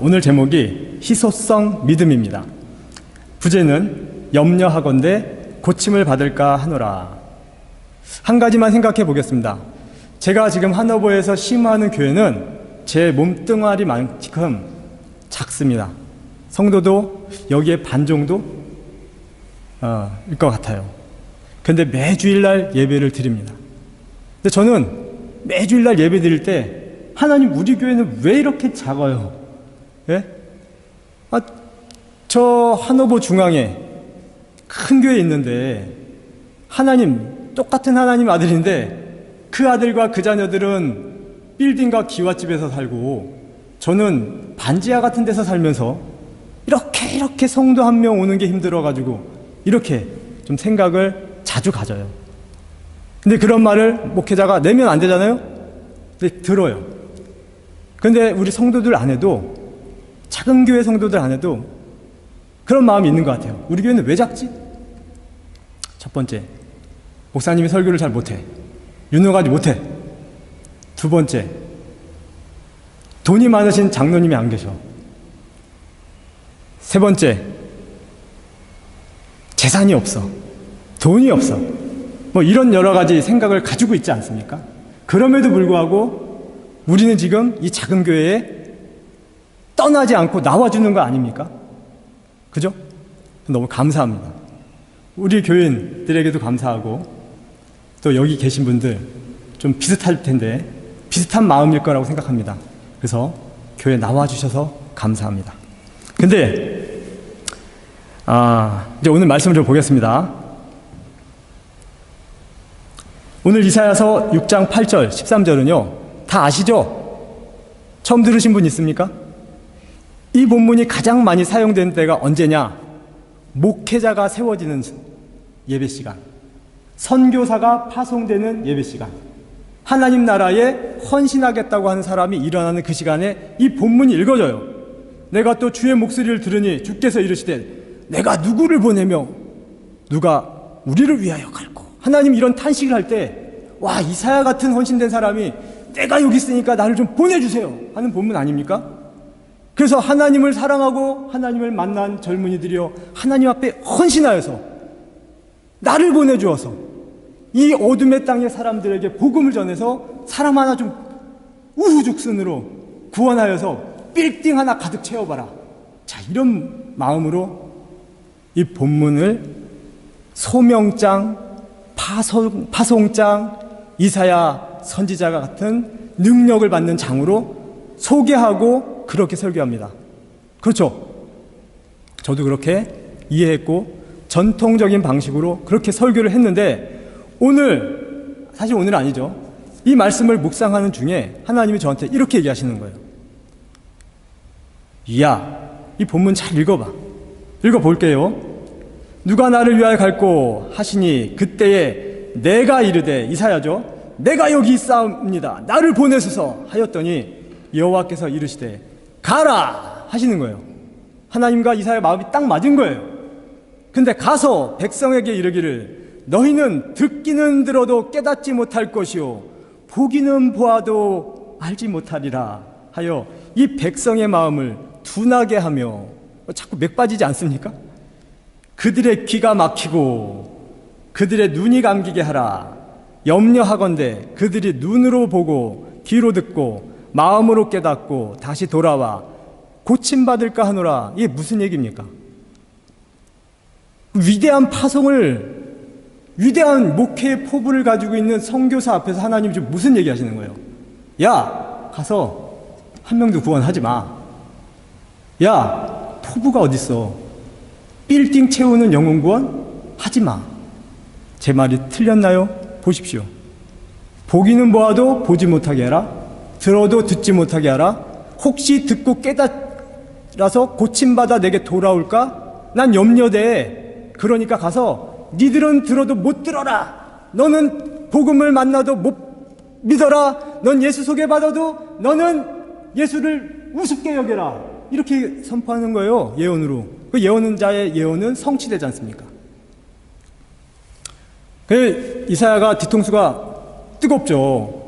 오늘 제목이 희소성 믿음입니다. 부제는 염려하건대 고침을 받을까 하노라. 한 가지만 생각해 보겠습니다. 제가 지금 하너버에서 심호하는 교회는 제 몸뚱아리만큼 작습니다. 성도도 여기에 반 정도 어, 일것 같아요. 근데 매주일날 예배를 드립니다. 근데 저는 매주일날 예배 드릴 때 하나님 우리 교회는 왜 이렇게 작아요? 예? 아, 저 하노버 중앙에 큰 교회 있는데 하나님 똑같은 하나님 아들인데 그 아들과 그 자녀들은 빌딩과 기와집에서 살고 저는 반지하 같은 데서 살면서 이렇게 이렇게 성도 한 명 오는 게 힘들어 가지고 이렇게 좀 생각을 자주 가져요. 근데 그런 말을 목회자가 내면 안 되잖아요. 근데 들어요. 근데 우리 성도들 안에도 작은 교회 성도들 안에도 그런 마음이 있는 것 같아요. 우리 교회는 왜 작지? 첫 번째, 목사님이 설교를 잘 못해. 유능하지 못해. 두 번째, 돈이 많으신 장로님이 안 계셔. 세 번째, 재산이 없어. 돈이 없어. 뭐 이런 여러 가지 생각을 가지고 있지 않습니까? 그럼에도 불구하고 우리는 지금 이 작은 교회에 떠나지 않고 나와주는 거 아닙니까? 그죠? 너무 감사합니다. 우리 교인들에게도 감사하고 또 여기 계신 분들 좀 비슷할 텐데 비슷한 마음일 거라고 생각합니다. 그래서 교회 나와주셔서 감사합니다. 근데 아, 이제 오늘 말씀을 좀 보겠습니다. 오늘 이사야서 6장 8절, 13절은요, 다 아시죠? 처음 들으신 분 있습니까? 이 본문이 가장 많이 사용된 때가 언제냐? 목회자가 세워지는 예배 시간. 선교사가 파송되는 예배 시간. 하나님 나라에 헌신하겠다고 하는 사람이 일어나는 그 시간에 이 본문이 읽어져요. 내가 또 주의 목소리를 들으니 주께서 이르시되 내가 누구를 보내며 누가 우리를 위하여 갈고 하나님 이런 탄식을 할 때 와 이사야 같은 헌신된 사람이 내가 여기 있으니까 나를 좀 보내주세요 하는 본문 아닙니까? 그래서 하나님을 사랑하고 하나님을 만난 젊은이들이여 하나님 앞에 헌신하여서 나를 보내주어서 이 어둠의 땅의 사람들에게 복음을 전해서 사람 하나 좀 우후죽순으로 구원하여서 빌딩 하나 가득 채워봐라. 자, 이런 마음으로 이 본문을 소명장, 파송, 파송장, 이사야 선지자가 같은 능력을 받는 장으로 소개하고 그렇게 설교합니다. 그렇죠? 저도 그렇게 이해했고 전통적인 방식으로 그렇게 설교를 했는데 오늘 사실 오늘 아니죠. 이 말씀을 묵상하는 중에 하나님이 저한테 이렇게 얘기하시는 거예요. 야, 이 본문 잘 읽어봐. 읽어볼게요. 누가 나를 위하여 갈고 하시니 그때에 내가 이르되 이사야죠. 내가 여기 있사옵니다. 나를 보내소서 하였더니 여호와께서 이르시되 가라 하시는 거예요. 하나님과 이사야 마음이 딱 맞은 거예요. 근데 가서 백성에게 이르기를 너희는 듣기는 들어도 깨닫지 못할 것이요 보기는 보아도 알지 못하리라 하여 이 백성의 마음을 둔하게 하며 자꾸 맥 빠지지 않습니까? 그들의 귀가 막히고 그들의 눈이 감기게 하라 염려하건대 그들이 눈으로 보고 귀로 듣고 마음으로 깨닫고 다시 돌아와 고침받을까 하노라 이게 무슨 얘기입니까? 위대한 파송을 위대한 목회의 포부를 가지고 있는 선교사 앞에서 하나님이 지금 무슨 얘기 하시는 거예요? 야 가서 한 명도 구원하지 마. 야 포부가 어딨어? 빌딩 채우는 영혼 구원 하지 마. 제 말이 틀렸나요? 보십시오. 보기는 보아도 보지 못하게 하라. 들어도 듣지 못하게 하라. 혹시 듣고 깨달아서 고침받아 내게 돌아올까? 난 염려돼. 그러니까 가서 니들은 들어도 못 들어라. 너는 복음을 만나도 못 믿어라. 넌 예수 소개받아도 너는 예수를 우습게 여겨라. 이렇게 선포하는 거예요. 예언으로. 그 예언은 자의 예언은 성취되지 않습니까? 그 이사야가 뒤통수가 뜨겁죠.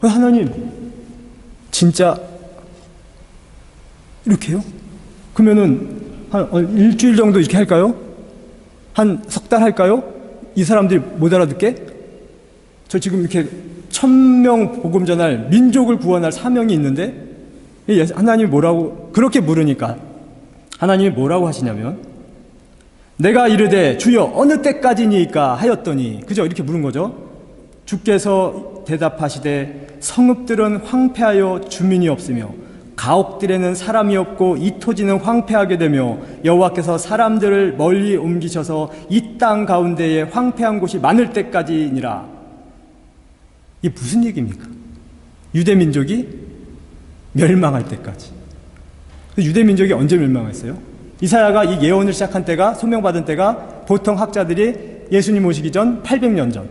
그 하나님, 진짜 이렇게요? 그러면은 한 어, 일주일 정도 이렇게 할까요? 한 석 달 할까요? 이 사람들이 못 알아듣게? 저 지금 이렇게 천명 복음 전할 민족을 구원할 사명이 있는데 하나님이 뭐라고 그렇게 물으니까 하나님이 뭐라고 하시냐면 내가 이르되 주여 어느 때까지니까 하였더니 그죠 이렇게 물은 거죠 주께서 대답하시되 성읍들은 황폐하여 주민이 없으며 가옥들에는 사람이 없고 이 토지는 황폐하게 되며 여호와께서 사람들을 멀리 옮기셔서 이 땅 가운데에 황폐한 곳이 많을 때까지니라 이게 무슨 얘기입니까? 유대 민족이 멸망할 때까지 유대 민족이 언제 멸망했어요? 이사야가 이 예언을 시작한 때가 소명받은 때가 보통 학자들이 예수님 오시기 전 800년 전.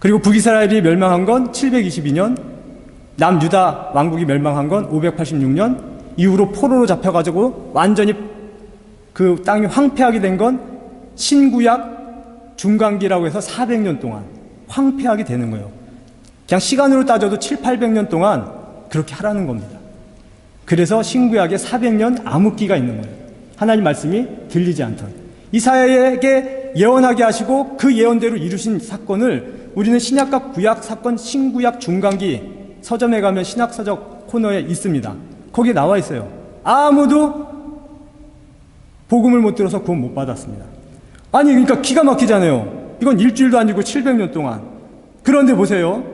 그리고 북이스라엘이 멸망한 건 722년, 남유다 왕국이 멸망한 건 586년, 이후로 포로로 잡혀가지고 완전히 그 땅이 황폐하게 된 건 신구약 중간기라고 해서 400년 동안 황폐하게 되는 거예요. 그냥 시간으로 따져도 7, 800년 동안 그렇게 하라는 겁니다. 그래서 신구약에 400년 암흑기가 있는 거예요. 하나님 말씀이 들리지 않던. 이사야에게 예언하게 하시고 그 예언대로 이루신 사건을 우리는 신약과 구약 사건 신구약 중간기 서점에 가면 신학서적 코너에 있습니다. 거기에 나와 있어요. 아무도 복음을 못 들어서 구원 못 받았습니다. 아니 그러니까 기가 막히잖아요. 이건 일주일도 아니고 700년 동안. 그런데 보세요.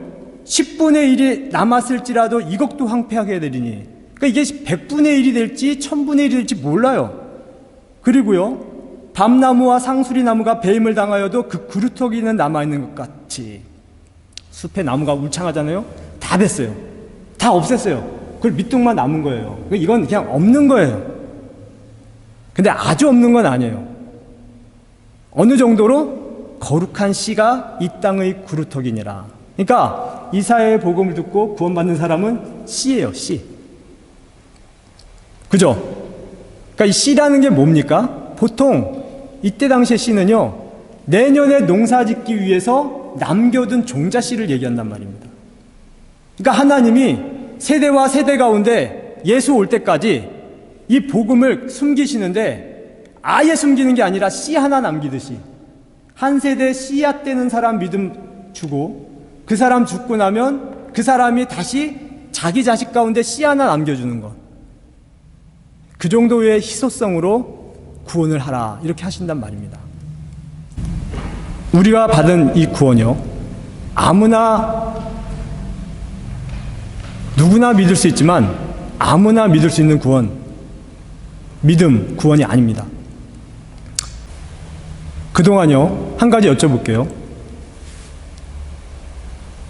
10분의 1이 남았을지라도 이것도 황폐하게 되리니. 그러니까 이게 100분의 1이 될지 1000분의 1이 될지 몰라요. 그리고요. 밤나무와 상수리 나무가 배임을 당하여도 그 그루터기는 남아있는 것 같이. 숲에 나무가 울창하잖아요. 다 뱄어요. 다 없앴어요. 그걸 밑둥만 남은 거예요. 이건 그냥 없는 거예요. 근데 아주 없는 건 아니에요. 어느 정도로 거룩한 씨가 이 땅의 구루터기니라. 그러니까 이사야의 복음을 듣고 구원받는 사람은 씨예요, 씨. 그죠? 그러니까 이 씨라는 게 뭡니까? 보통 이때 당시의 씨는요. 내년에 농사 짓기 위해서 남겨둔 종자 씨를 얘기한단 말입니다. 그러니까 하나님이 세대와 세대 가운데 예수 올 때까지 이 복음을 숨기시는데 아예 숨기는 게 아니라 씨 하나 남기듯이 한 세대 씨앗 되는 사람 믿음 주고 그 사람 죽고 나면 그 사람이 다시 자기 자식 가운데 씨 하나 남겨주는 것. 그 정도의 희소성으로 구원을 하라. 이렇게 하신단 말입니다. 우리가 받은 이 구원이요. 아무나 누구나 믿을 수 있지만 아무나 믿을 수 있는 구원, 믿음, 구원이 아닙니다. 그동안요, 한 가지 여쭤볼게요.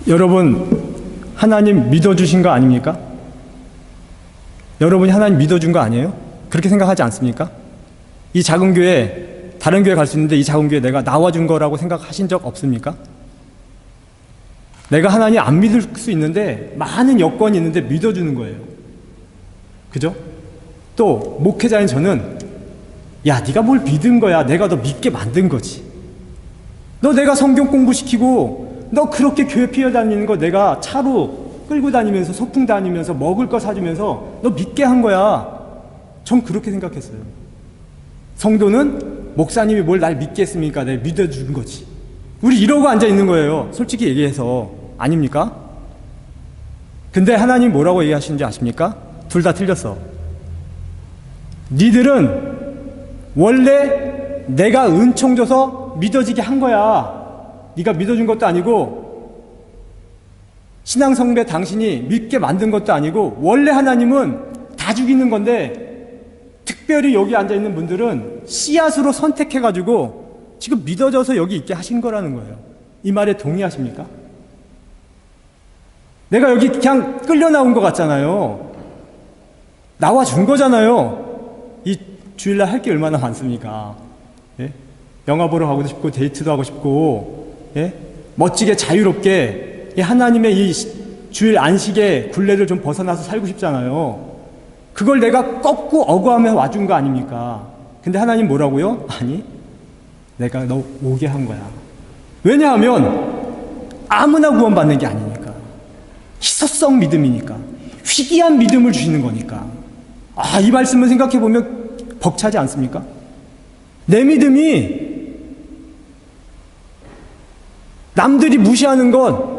여러분, 하나님 믿어주신 거 아닙니까? 여러분이 하나님 믿어준 거 아니에요? 그렇게 생각하지 않습니까? 이 작은 교회, 다른 교회 갈 수 있는데 이 작은 교회 내가 나와준 거라고 생각하신 적 없습니까? 내가 하나님 안 믿을 수 있는데 많은 여건이 있는데 믿어주는 거예요. 그죠? 또 목회자인 저는 야 네가 뭘 믿은 거야 내가 너 믿게 만든 거지 너 내가 성경 공부시키고 너 그렇게 교회 피어 다니는 거 내가 차로 끌고 다니면서 소풍 다니면서 먹을 거 사주면서 너 믿게 한 거야 전 그렇게 생각했어요 성도는 목사님이 뭘날 했습니까 내가 믿어준 거지 우리 이러고 앉아 있는 거예요 솔직히 얘기해서 아닙니까? 근데 하나님 뭐라고 얘기하시는지 아십니까? 둘 다 틀렸어 니들은 원래 내가 은총 줘서 믿어지게 한 거야. 네가 믿어준 것도 아니고 신앙 성배 당신이 믿게 만든 것도 아니고 원래 하나님은 다 죽이는 건데 특별히 여기 앉아 있는 분들은 씨앗으로 선택해 가지고 지금 믿어져서 여기 있게 하신 거라는 거예요. 이 말에 동의하십니까? 내가 여기 그냥 끌려 나온 것 같잖아요. 나와 준 거잖아요. 이 주일날 할 게 얼마나 많습니까? 예? 영화 보러 가고 싶고 데이트도 하고 싶고 예? 멋지게 자유롭게 이 하나님의 이 시- 주일 안식의 굴레를 좀 벗어나서 살고 싶잖아요. 그걸 내가 꺾고 억울하며 와준 거 아닙니까? 근데 하나님 뭐라고요? 아니, 내가 너 오게 한 거야. 왜냐하면 아무나 구원받는 게 아니니까. 희소성 믿음이니까. 희귀한 믿음을 주시는 거니까. 아, 이 말씀을 생각해 보면 벅차지 않습니까? 내 믿음이 남들이 무시하는 것,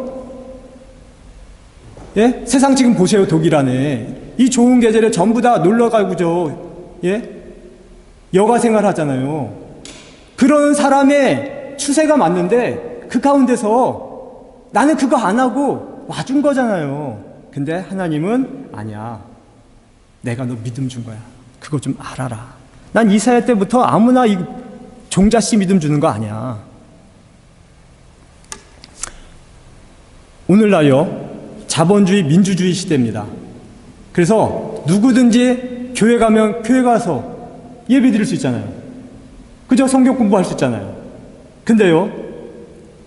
예? 세상 지금 보세요, 독일 안에. 이 좋은 계절에 전부 다 놀러 가고죠. 예? 여가 생활 하잖아요. 그런 사람의 추세가 맞는데 그 가운데서 나는 그거 안 하고 와준 거잖아요. 근데 하나님은 아니야. 내가 너 믿음 준 거야. 그거 좀 알아라. 난 이사야 때부터 아무나 이 종자씨 믿음 주는 거 아니야. 오늘날요, 자본주의, 민주주의 시대입니다. 그래서 누구든지 교회 가면 교회 가서 예배 드릴 수 있잖아요. 그저 성경 공부할 수 있잖아요. 근데요,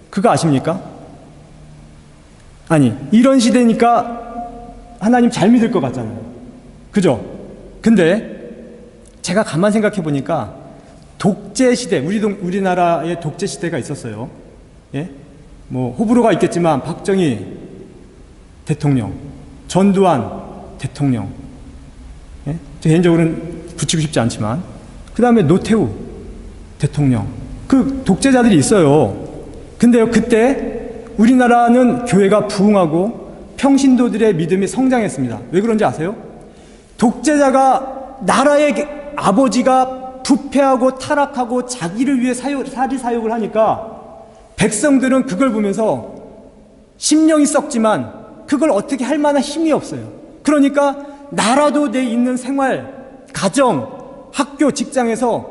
그거 아십니까? 아니, 이런 시대니까 하나님 잘 믿을 것 같잖아요. 그죠? 근데 제가 가만 생각해 보니까 독재 시대, 우리 동, 우리나라에 독재 시대가 있었어요. 예? 뭐 호불호가 있겠지만 박정희 대통령, 전두환 대통령, 예? 저 개인적으로는 붙이고 싶지 않지만 그 다음에 노태우 대통령, 그 독재자들이 있어요. 근데요 그때 우리나라는 교회가 부흥하고 평신도들의 믿음이 성장했습니다. 왜 그런지 아세요? 독재자가 나라의 아버지가 부패하고 타락하고 자기를 위해 사유, 사리 사욕을 하니까 백성들은 그걸 보면서 심령이 썩지만 그걸 어떻게 할 만한 힘이 없어요. 그러니까 나라도 내 있는 생활, 가정, 학교, 직장에서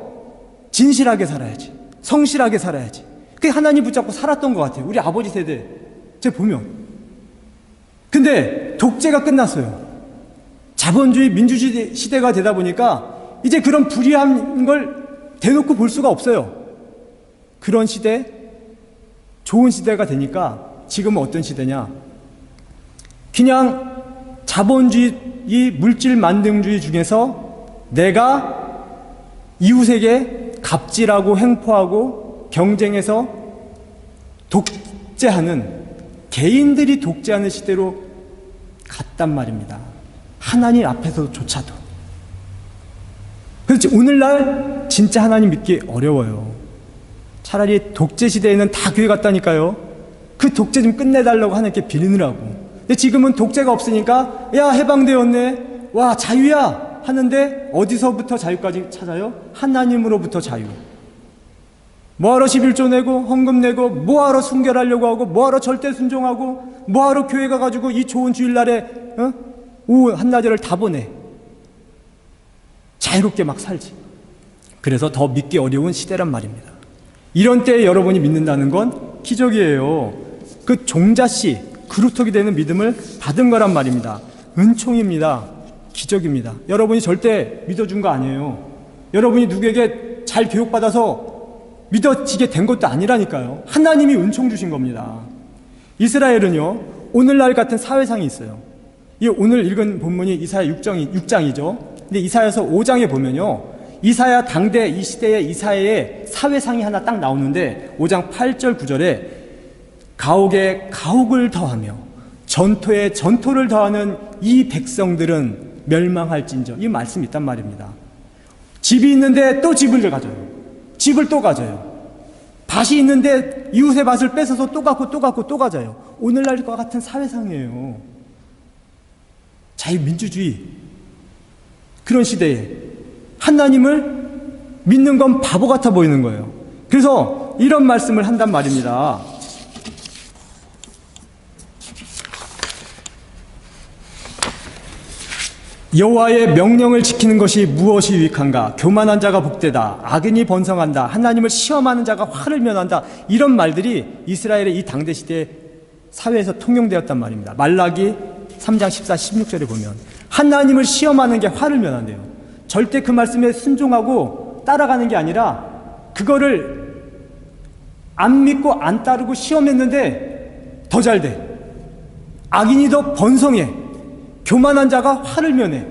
진실하게 살아야지. 성실하게 살아야지. 그게 하나님 붙잡고 살았던 것 같아요. 우리 아버지 세대. 제가 보면. 근데 독재가 끝났어요. 자본주의, 민주주의 시대가 되다 보니까 이제 그런 불의한 걸 대놓고 볼 수가 없어요. 그런 시대, 좋은 시대가 되니까 지금은 어떤 시대냐? 그냥 자본주의 물질 만능주의 중에서 내가 이웃에게 갑질하고 횡포하고 경쟁해서 독재하는 개인들이 독재하는 시대로 갔단 말입니다. 하나님 앞에서조차도. 그렇지. 오늘날 진짜 하나님 믿기 어려워요. 차라리 독재 시대에는 다 교회 갔다니까요. 그 독재 좀 끝내달라고 하나님께 빌느라고. 근데 지금은 독재가 없으니까 야 해방되었네. 와 자유야 하는데 어디서부터 자유까지 찾아요? 하나님으로부터 자유. 뭐하러 11조 내고 헌금 내고 뭐하러 순결하려고 하고 뭐하러 절대 순종하고 뭐하러 교회 가가지고 이 좋은 주일날에 어? 오후 한나절을 다 보내. 자유롭게 막 살지. 그래서 더 믿기 어려운 시대란 말입니다. 이런 때에 여러분이 믿는다는 건 기적이에요. 그 종자씨, 그루터기 되는 믿음을 받은 거란 말입니다. 은총입니다. 기적입니다. 여러분이 절대 믿어준 거 아니에요. 여러분이 누구에게 잘 교육받아서 믿어지게 된 것도 아니라니까요. 하나님이 은총 주신 겁니다. 이스라엘은요, 오늘날 같은 사회상이 있어요. 이 오늘 읽은 본문이 이사야 6장이, 6장이죠. 근데 이사야서 5장에 보면요. 이사야 당대 이 시대의 이사야의 사회상이 하나 딱 나오는데 5장 8절 9절에 가옥에 가옥을 더하며 전토에 전토를 더하는 이 백성들은 멸망할진저 이 말씀이 있단 말입니다. 집이 있는데 또 집을 가져요. 집을 또 가져요. 밭이 있는데 이웃의 밭을 뺏어서 또 갖고 또 갖고 또 가져요. 오늘날과 같은 사회상이에요. 자유민주주의 그런 시대에 하나님을 믿는 건 바보 같아 보이는 거예요. 그래서 이런 말씀을 한단 말입니다. 여호와의 명령을 지키는 것이 무엇이 유익한가? 교만한 자가 복되다. 악인이 번성한다. 하나님을 시험하는 자가 화를 면한다. 이런 말들이 이스라엘의 이 당대 시대 사회에서 통용되었단 말입니다. 말라기 3장 14, 16절에 보면 하나님을 시험하는 게 화를 면한대요. 절대 그 말씀에 순종하고 따라가는 게 아니라 그거를 안 믿고 안 따르고 시험했는데 더 잘 돼. 악인이 더 번성해. 교만한 자가 화를 면해.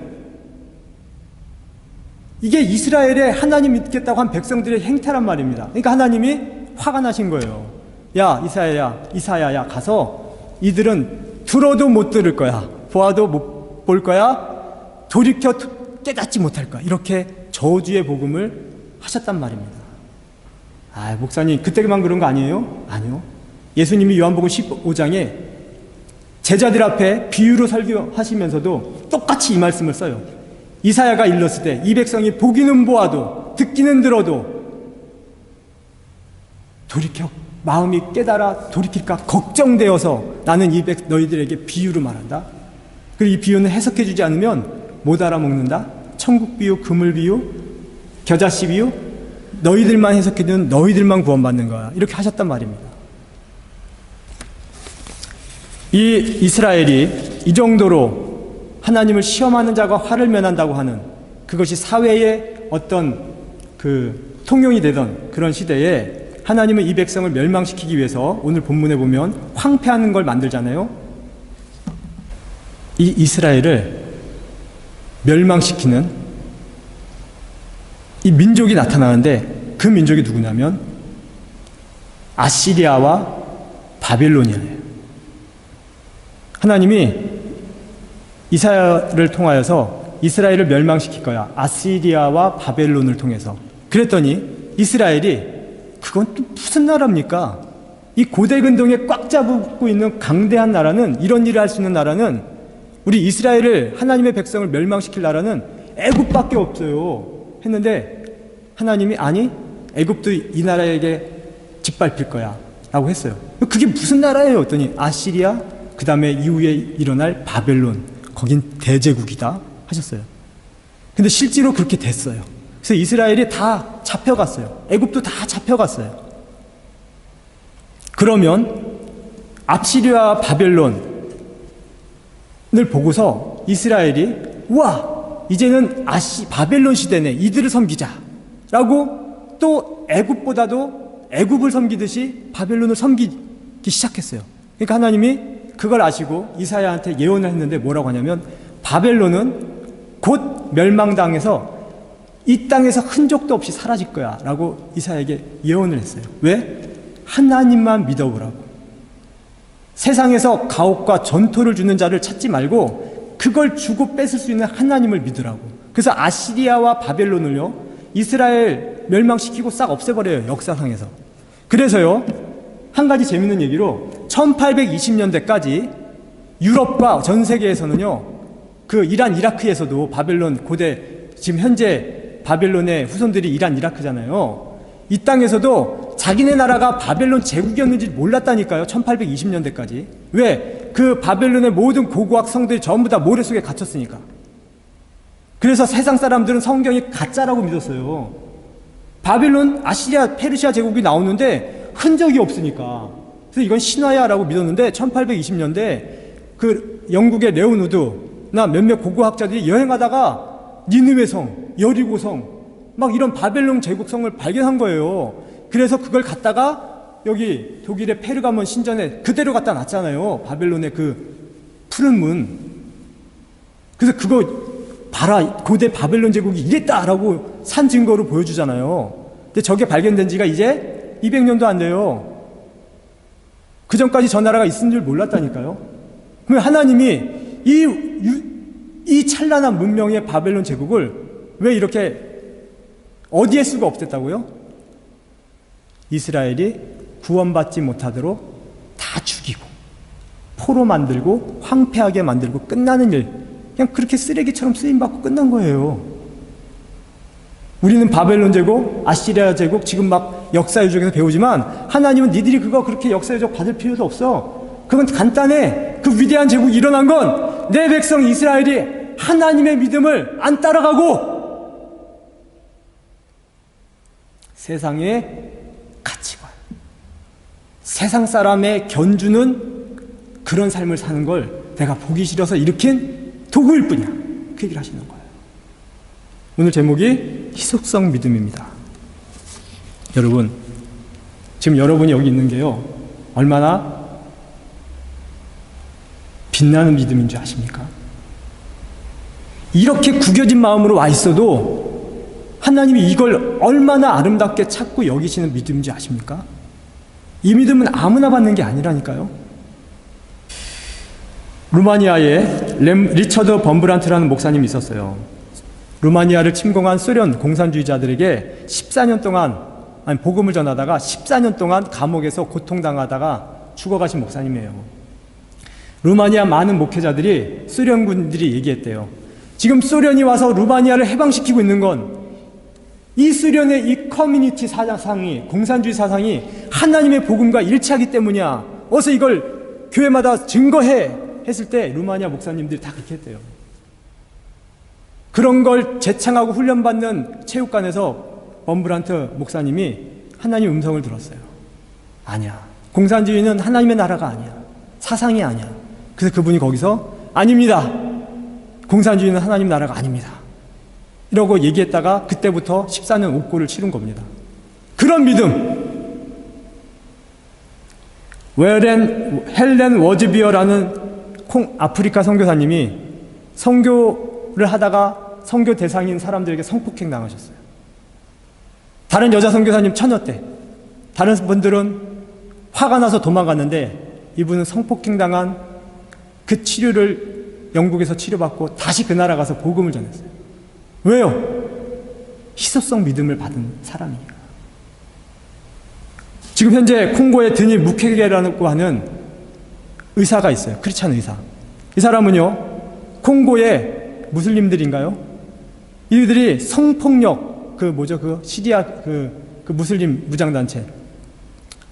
이게 이스라엘의 하나님 믿겠다고 한 백성들의 행태란 말입니다. 그러니까 하나님이 화가 나신 거예요. 야, 이사야야, 이사야야, 가서 이들은 들어도 못 들을 거야. 보아도 못 엿볼 거야. 돌이켜 깨닫지 못할 거야. 이렇게 저주의 복음을 하셨단 말입니다. 아, 목사님, 그때만 그런 거 아니에요? 아니요. 예수님이 요한복음 15장에 제자들 앞에 비유로 설교하시면서도 똑같이 이 말씀을 써요. 이사야가 일렀을 때 이 백성이 보기는 보아도 듣기는 들어도 돌이켜 마음이 깨달아 돌이킬까 걱정되어서 나는 이 백, 너희들에게 비유로 말한다. 그리고 이 비유는 해석해 주지 않으면 못 알아먹는다. 천국 비유, 그물 비유, 겨자씨 비유, 너희들만 해석해 주는 너희들만 구원받는 거야. 이렇게 하셨단 말입니다. 이 이스라엘이 이 정도로 하나님을 시험하는 자가 화를 면한다고 하는 그것이 사회의 어떤 그 통용이 되던 그런 시대에 하나님은 이 백성을 멸망시키기 위해서 오늘 본문에 보면 황폐하는 걸 만들잖아요. 이 이스라엘을 멸망시키는 이 민족이 나타나는데 그 민족이 누구냐면 아시리아와 바빌로니아예요. 하나님이 이사야를 통하여서 이스라엘을 멸망시킬 거야. 아시리아와 바벨론을 통해서. 그랬더니 이스라엘이 그건 또 무슨 나라입니까? 이 고대 근동에 꽉 잡고 있는 강대한 나라는 이런 일을 할 수 있는 나라는 우리 이스라엘을 하나님의 백성을 멸망시킬 나라는 애굽밖에 없어요. 했는데 하나님이 아니 애굽도 이 나라에게 짓밟힐 거야라고 했어요. 그게 무슨 나라예요? 했더니 아시리아 그 다음에 이후에 일어날 바벨론 거긴 대제국이다 하셨어요. 근데 실제로 그렇게 됐어요. 그래서 이스라엘이 다 잡혀갔어요. 애굽도 다 잡혀갔어요. 그러면 압시리아 바벨론을 보고서 이스라엘이 와 이제는 아시 바벨론 시대네 이들을 섬기자라고 또 애굽보다도 애굽을 섬기듯이 바벨론을 섬기기 시작했어요. 그러니까 하나님이 그걸 아시고 이사야한테 예언을 했는데 뭐라고 하냐면 바벨론은 곧 멸망당해서 이 땅에서 흔적도 없이 사라질 거야 라고 이사야에게 예언을 했어요. 왜? 하나님만 믿어보라고. 세상에서 가옥과 전토를 주는 자를 찾지 말고 그걸 주고 뺏을 수 있는 하나님을 믿으라고. 그래서 아시리아와 바벨론을요, 이스라엘 멸망시키고 싹 없애버려요, 역사상에서. 그래서요, 한 가지 재밌는 얘기로 1820년대까지 유럽과 전 세계에서는요, 그 이란, 이라크에서도 바벨론 고대, 지금 현재 바벨론의 후손들이 이란, 이라크잖아요. 이 땅에서도 자기네 나라가 바벨론 제국이었는지 몰랐다니까요. 1820년대까지. 왜? 그 바벨론의 모든 고고학 성들이 전부 다 모래 속에 갇혔으니까. 그래서 세상 사람들은 성경이 가짜라고 믿었어요. 바벨론, 아시리아, 페르시아 제국이 나오는데 흔적이 없으니까. 그래서 이건 신화야라고 믿었는데 1820년대 그 영국의 레오누드나 몇몇 고고학자들이 여행하다가 니느웨 성, 여리고 성, 막 이런 바벨론 제국성을 발견한 거예요. 그래서 그걸 갖다가 여기 독일의 페르가몬 신전에 그대로 갖다 놨잖아요. 바벨론의 그 푸른 문. 그래서 그거 봐라 고대 바벨론 제국이 이랬다라고 산 증거로 보여주잖아요. 근데 저게 발견된 지가 이제 200년도 안 돼요. 그 전까지 저 나라가 있은 줄 몰랐다니까요. 그럼 하나님이 이, 유, 이 찬란한 문명의 바벨론 제국을 왜 이렇게 어디에 수가 없댔다고요? 이스라엘이 구원받지 못하도록 다 죽이고 포로 만들고 황폐하게 만들고 끝나는 일 그냥 그렇게 쓰레기처럼 쓰임받고 끝난 거예요. 우리는 바벨론 제국, 아시리아 제국 지금 막 역사 유적에서 배우지만 하나님은 니들이 그거 그렇게 역사 유적 받을 필요도 없어. 그건 간단해. 그 위대한 제국이 일어난 건 내 백성 이스라엘이 하나님의 믿음을 안 따라가고 세상의 가치관, 세상 사람의 견주는 그런 삶을 사는 걸 내가 보기 싫어서 일으킨 도구일 뿐이야. 그 얘기를 하시는 거예요. 오늘 제목이 희속성 믿음입니다. 여러분, 지금 여러분이 여기 있는 게요, 얼마나 빛나는 믿음인 줄 아십니까? 이렇게 구겨진 마음으로 와 있어도 하나님이 이걸 얼마나 아름답게 찾고 여기시는 믿음인지 아십니까? 이 믿음은 아무나 받는 게 아니라니까요. 루마니아의 렘, 리처드 범브란트라는 목사님이 있었어요. 루마니아를 침공한 소련 공산주의자들에게 14년 동안 아니 복음을 전하다가 14년 동안 감옥에서 고통당하다가 죽어가신 목사님이에요. 루마니아 많은 목회자들이 소련군들이 얘기했대요. 지금 소련이 와서 루마니아를 해방시키고 있는 건이 수련의 이 커뮤니티 사상이 공산주의 사상이 하나님의 복음과 일치하기 때문이야. 어서 이걸 교회마다 증거해 했을 때 루마니아 목사님들이 다 그렇게 했대요. 그런 걸 재창하고 훈련받는 체육관에서 범브란트 목사님이 하나님 음성을 들었어요. 아니야. 공산주의는 하나님의 나라가 아니야. 사상이 아니야. 그래서 그분이 거기서 아닙니다. 공산주의는 하나님 나라가 아닙니다. 이러고 얘기했다가 그때부터 14년 옥고를 치른 겁니다. 그런 믿음. 웨렌 헬렌 워즈비어라는 콩 아프리카 선교사님이 선교를 하다가 선교 대상인 사람들에게 성폭행 당하셨어요. 다른 여자 선교사님 처녀 때 다른 분들은 화가 나서 도망갔는데 이분은 성폭행 당한 그 치료를 영국에서 치료받고 다시 그 나라 가서 복음을 전했어요. 왜요? 희소성 믿음을 받은 사람이니까. 지금 현재 콩고의 드니 무케게라고 하는 의사가 있어요. 크리스찬 의사. 이 사람은요, 콩고의 무슬림들인가요? 이들이 성폭력, 그 뭐죠, 그 시리아 그, 그 무슬림 무장단체,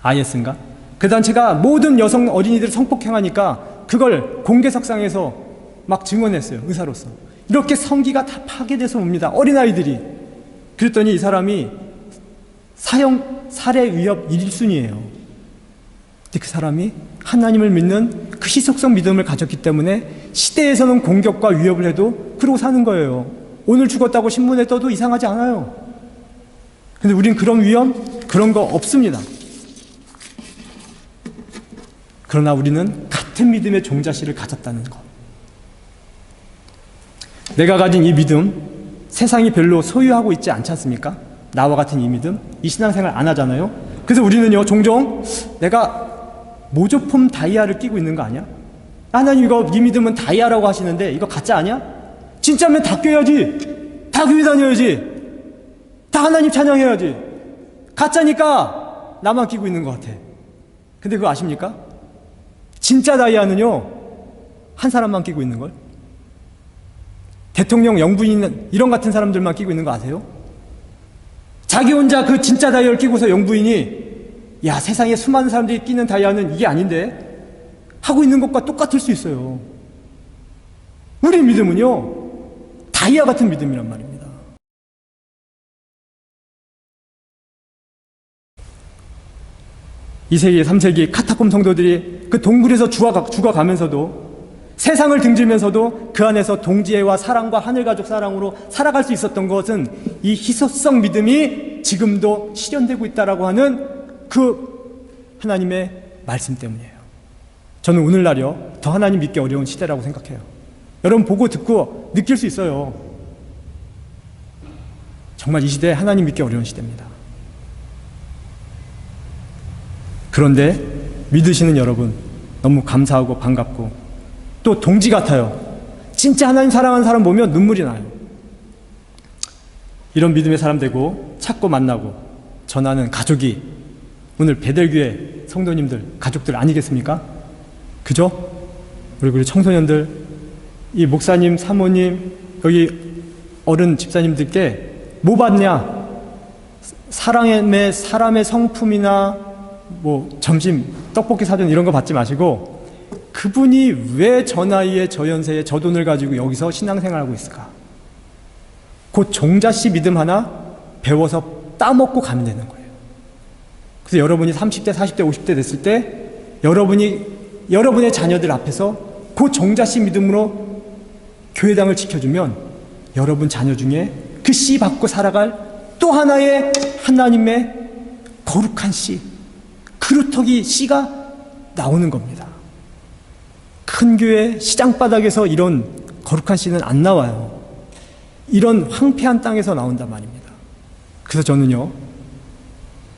IS인가? 그 단체가 모든 여성 어린이들을 성폭행하니까 그걸 공개석상에서 막 증언했어요. 의사로서. 이렇게 성기가 다 파괴돼서 옵니다. 어린아이들이. 그랬더니 이 사람이 사형, 살해 위협 1순위예요. 근데 그 사람이 하나님을 믿는 그 희속성 믿음을 가졌기 때문에 시대에서는 공격과 위협을 해도 그러고 사는 거예요. 오늘 죽었다고 신문에 떠도 이상하지 않아요. 근데 우린 그런 위험, 그런 거 없습니다. 그러나 우리는 같은 믿음의 종자씨를 가졌다는 것. 내가 가진 이 믿음, 세상이 별로 소유하고 있지 않지 않습니까? 나와 같은 이 믿음, 이 신앙생활 안 하잖아요? 그래서 우리는요, 종종 내가 모조품 다이아를 끼고 있는 거 아니야? 하나님 이거 이 믿음은 다이아라고 하시는데 이거 가짜 아니야? 진짜면 다 껴야지. 다 교회 다녀야지. 다 하나님 찬양해야지. 가짜니까 나만 끼고 있는 것 같아. 근데 그거 아십니까? 진짜 다이아는요, 한 사람만 끼고 있는 걸. 대통령 영부인 이런 같은 사람들만 끼고 있는 거 아세요? 자기 혼자 그 진짜 다이아를 끼고서 영부인이 야 세상에 수많은 사람들이 끼는 다이아는 이게 아닌데 하고 있는 것과 똑같을 수 있어요. 우리 믿음은요 다이아 같은 믿음이란 말입니다. 이세기 3세기 카타콤 성도들이 그 동굴에서 죽어가, 죽어가면서도 세상을 등지면서도 그 안에서 동지애와 사랑과 하늘가족 사랑으로 살아갈 수 있었던 것은 이 희소성 믿음이 지금도 실현되고 있다라고 하는 그 하나님의 말씀 때문이에요. 저는 오늘날이요 더 하나님 믿기 어려운 시대라고 생각해요. 여러분 보고 듣고 느낄 수 있어요. 정말 이 시대 하나님 믿기 어려운 시대입니다. 그런데 믿으시는 여러분 너무 감사하고 반갑고 또 동지 같아요. 진짜 하나님 사랑하는 사람 보면 눈물이 나요. 이런 믿음의 사람 되고 찾고 만나고 전하는 가족이 오늘 베델교회 성도님들 가족들 아니겠습니까? 그죠? 우리 우리 청소년들 이 목사님 사모님 여기 어른 집사님들께 뭐 받냐? 사랑의 사람의 성품이나 뭐 점심 떡볶이 사전 이런 거 받지 마시고 그분이 왜 저 나이에 저 연세에 저 돈을 가지고 여기서 신앙생활하고 있을까? 그 종자씨 믿음 하나 배워서 따먹고 가면 되는 거예요. 그래서 여러분이 30대, 40대, 50대 됐을 때 여러분이 여러분의 자녀들 앞에서 그 종자씨 믿음으로 교회당을 지켜주면 여러분 자녀 중에 그 씨 받고 살아갈 또 하나의 하나님의 거룩한 씨, 그루터기 씨가 나오는 겁니다. 큰 교회 시장바닥에서 이런 거룩한 씨는 안 나와요. 이런 황폐한 땅에서 나온단 말입니다. 그래서 저는요,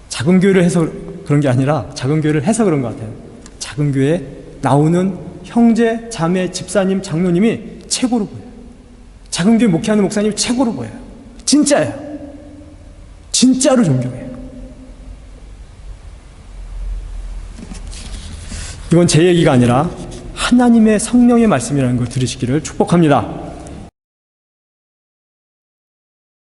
작은 교회를 해서 그런 게 아니라 작은 교회를 해서 그런 것 같아요. 작은 교회에 나오는 형제, 자매, 집사님, 장로님이 최고로 보여요. 작은 교회 목회하는 목사님 최고로 보여요. 진짜예요. 진짜로 존경해요. 이건 제 얘기가 아니라 하나님의 성령의 말씀이라는 걸 들으시기를 축복합니다.